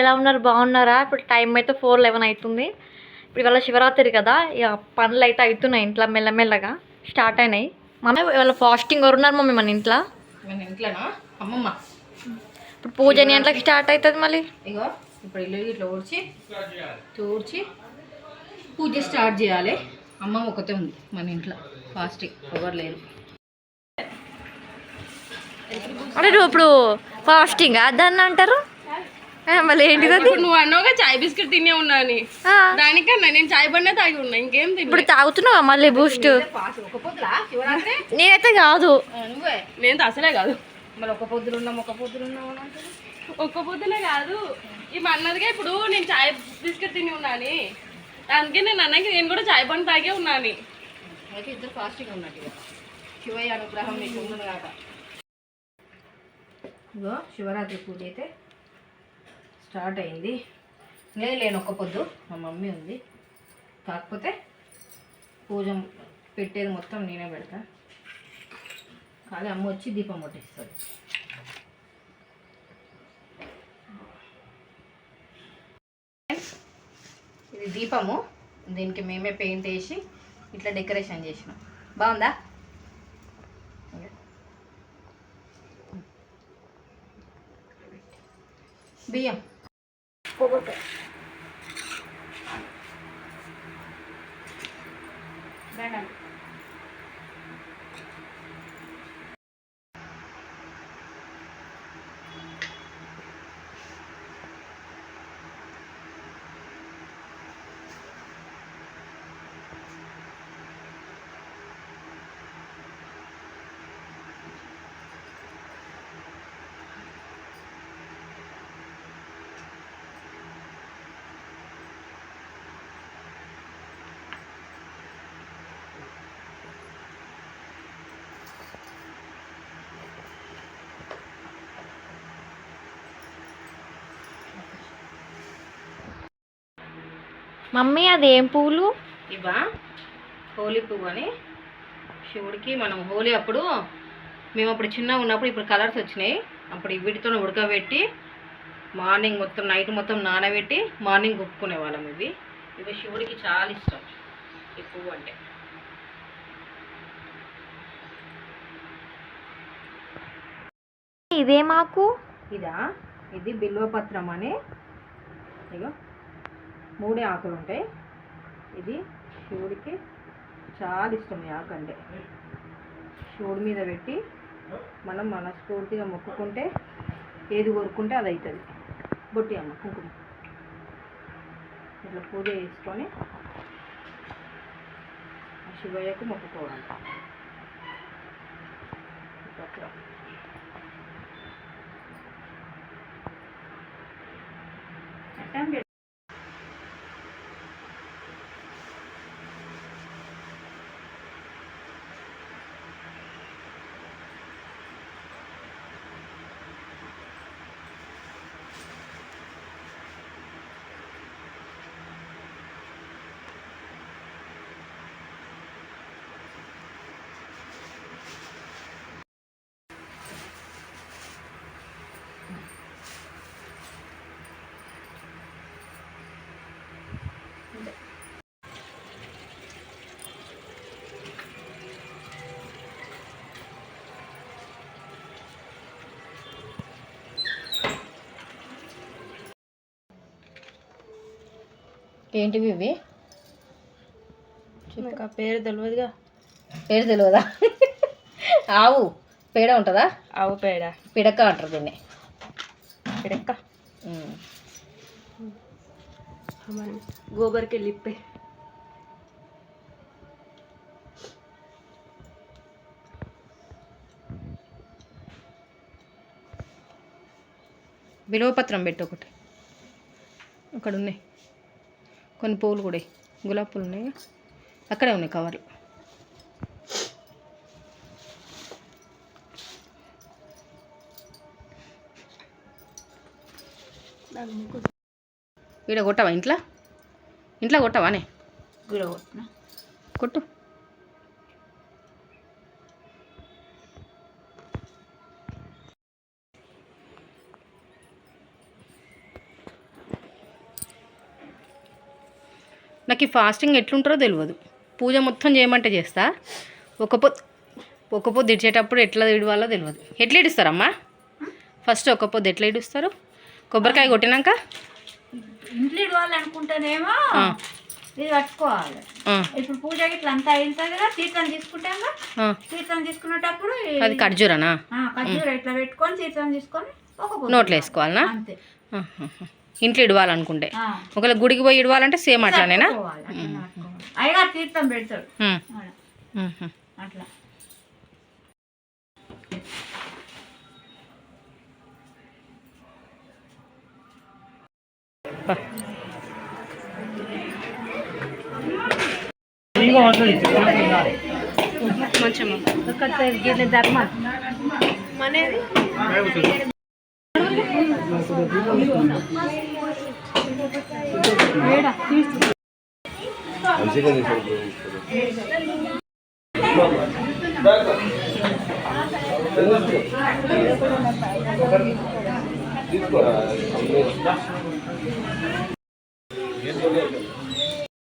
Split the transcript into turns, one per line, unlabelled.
ఎలా ఉన్నారు? బాగున్నారా? ఇప్పుడు టైం అయితే ఫోర్ లెవెన్ అవుతుంది ఇప్పుడు ఇవాళ శివరాత్రి కదా. ఇక పనులు అయితే అవుతున్నాయి ఇంట్లో మెల్లమెల్లగా. స్టార్ట్ అయినాయి. మమ్మీ ఇవాళ ఫాస్టింగ్ ఎవరున్నారు మమ్మీ మన ఇంట్లో?
మన ఇంట్లోనా? అమ్మమ్మ.
ఇప్పుడు పూజ ఎన్ని గంటలకు స్టార్ట్ అవుతుంది మళ్ళీ.
ఇగో ఇప్పుడు ఇల్లు ఇట్లా ఊడ్చి తూడ్చి పూజ స్టార్ట్ చేయాలి. అమ్మమ్మ ఒకతే ఉంది మన ఇంట్లో. ఫాస్టింగ్ ఎవరు లేరు.
అంటే ఇప్పుడు ఫాస్టింగ్ దాన్ని అంటారు? మళ్ళీ ఏంటిది అది?
నువ్వు అన్నావుగా చాయ్ బిస్కెట్ తినే ఉన్నా అని. దానికన్నా నేను చాయ్ బండే తాగి ఉన్నా ఇంకేం
ఇప్పుడు తాగుతున్నావా మళ్ళీ బూస్ట్? నేనైతే కాదు.
నువ్వే?
నేను అసలే కాదు.
మరి ఒక పొద్దులు ఉన్నాం ఒక పొద్దులు ఉన్నాం.
ఒక్క పొద్దునే కాదు. ఈ అన్నదిగా ఇప్పుడు నేను చాయ్ బిస్కెట్ తిని ఉన్నా అని. అందుకే నేను అన్నకి నేను కూడా చాయ్ బండి తాగే ఉన్నా అని.
అయితే ఇద్దరు ఫాస్టింగ్ ఉన్నట్టు. శివయ్య అనుగ్రహం మీకు ఉన్నది కాక. ఇగో శివరాత్రి పూజ అయితే స్టార్ట్ అయింది. నేను లేను ఒక్క పొద్దు మా మమ్మీ ఉంది. కాకపోతే పూజ పెట్టేది మొత్తం నేనే పెడతా. కానీ అమ్మ వచ్చి దీపం ముట్టిస్తుంది ఇది దీపము. దీనికి మేమే పెయింట్ వేసి ఇట్లా డెకరేషన్ చేసినాం. బాగుందా? బియ్యం. మేడం
మమ్మీ అది ఏం పువ్వులు
ఇవా హోలీ పువ్వు అని శివుడికి మనం హోలీ అప్పుడు మేము అప్పుడు చిన్నగా ఉన్నప్పుడు ఇప్పుడు కలర్స్ వచ్చినాయి. అప్పుడు ఈ వీటితో ఉడకబెట్టి మార్నింగ్ మొత్తం నైట్ మొత్తం నానబెట్టి మార్నింగ్ గుప్పుకునే వాళ్ళం ఇవి. ఇవి శివుడికి చాలా ఇష్టం ఈ పువ్వు అంటే.
ఇదే మాకు?
ఇదా? ఇది బిల్వపత్రం అని. ఇగో. మూడే ఆకులు ఉంటాయి. ఇది శివుడికి చాలా ఇష్టం ఈ ఆకు అంటే. శివుడి మీద పెట్టి మనం మనస్ఫూర్తిగా మొక్కుకుంటే ఏది కోరుకుంటే అది అవుతుంది బొట్టి అమ్మ కుంకుమ. ఇట్లా పూజ చేసుకొని ఆ శివయ్యకు మొక్కుకోవాలి. అట్లా ఏంటివి ఇవి?
నాకు పేరు తెలియదుగా
పేరు తెలియదా ఆవు పేడ ఉంటుందా?
ఆవు పేడ.
పిడక అంటారు దీన్ని.
పిడక్క. గోబర్కి లిప్పే.
బిల్వపత్రం పెట్టు ఒకటి. అక్కడ ఉన్నాయి కొన్ని పూలు కూడా. గులాబీ పూలు ఉన్నాయి. అక్కడే ఉన్నాయి కవర్లు. ఈడ కొట్టవా ఇంట్లో? ఇంట్లో కొట్టవానే? కొట్టు. నాకు ఈ ఫాస్టింగ్ ఎట్లుంటారో తెలియదు పూజ మొత్తం చేయమంటే చేస్తా. ఒక పొద్దు ఒక పొద్దు ఇడిచేటప్పుడు ఎట్లా ఇడవాలో తెలియదు ఎట్లా ఇడుస్తారమ్మా? ఫస్ట్ ఒక పొద్దు ఎట్లా ఇడుస్తారు? కొబ్బరికాయ కొట్టినాక?
ఇంట్లో ఇవ్వాలనుకుంటేనేమో
ఆ,
ఇది కట్టుకోవాలి ఇప్పుడు పూజ ఇట్లా అంతా అవుతుంది కదా తీర్థం తీసుకుంటాం కదా
ఆ.
తీర్థం తీసుకునేటప్పుడు
అది ఖర్జూరనా?
ఖర్జూర ఇట్లా పెట్టుకొని తీర్థం తీసుకొని ఒక
నోట్లో వేసుకోవాలనా?
అంతే.
ఇంట్లో ఇడవాలనుకుంటే. ఒకవేళ గుడికి పోయి ఇడవాలంటే సేమ్ అట్లానేనా?
తీర్థం పెడతాడు.
ఉమ్హు.
అట్లా.
తీసుకోరా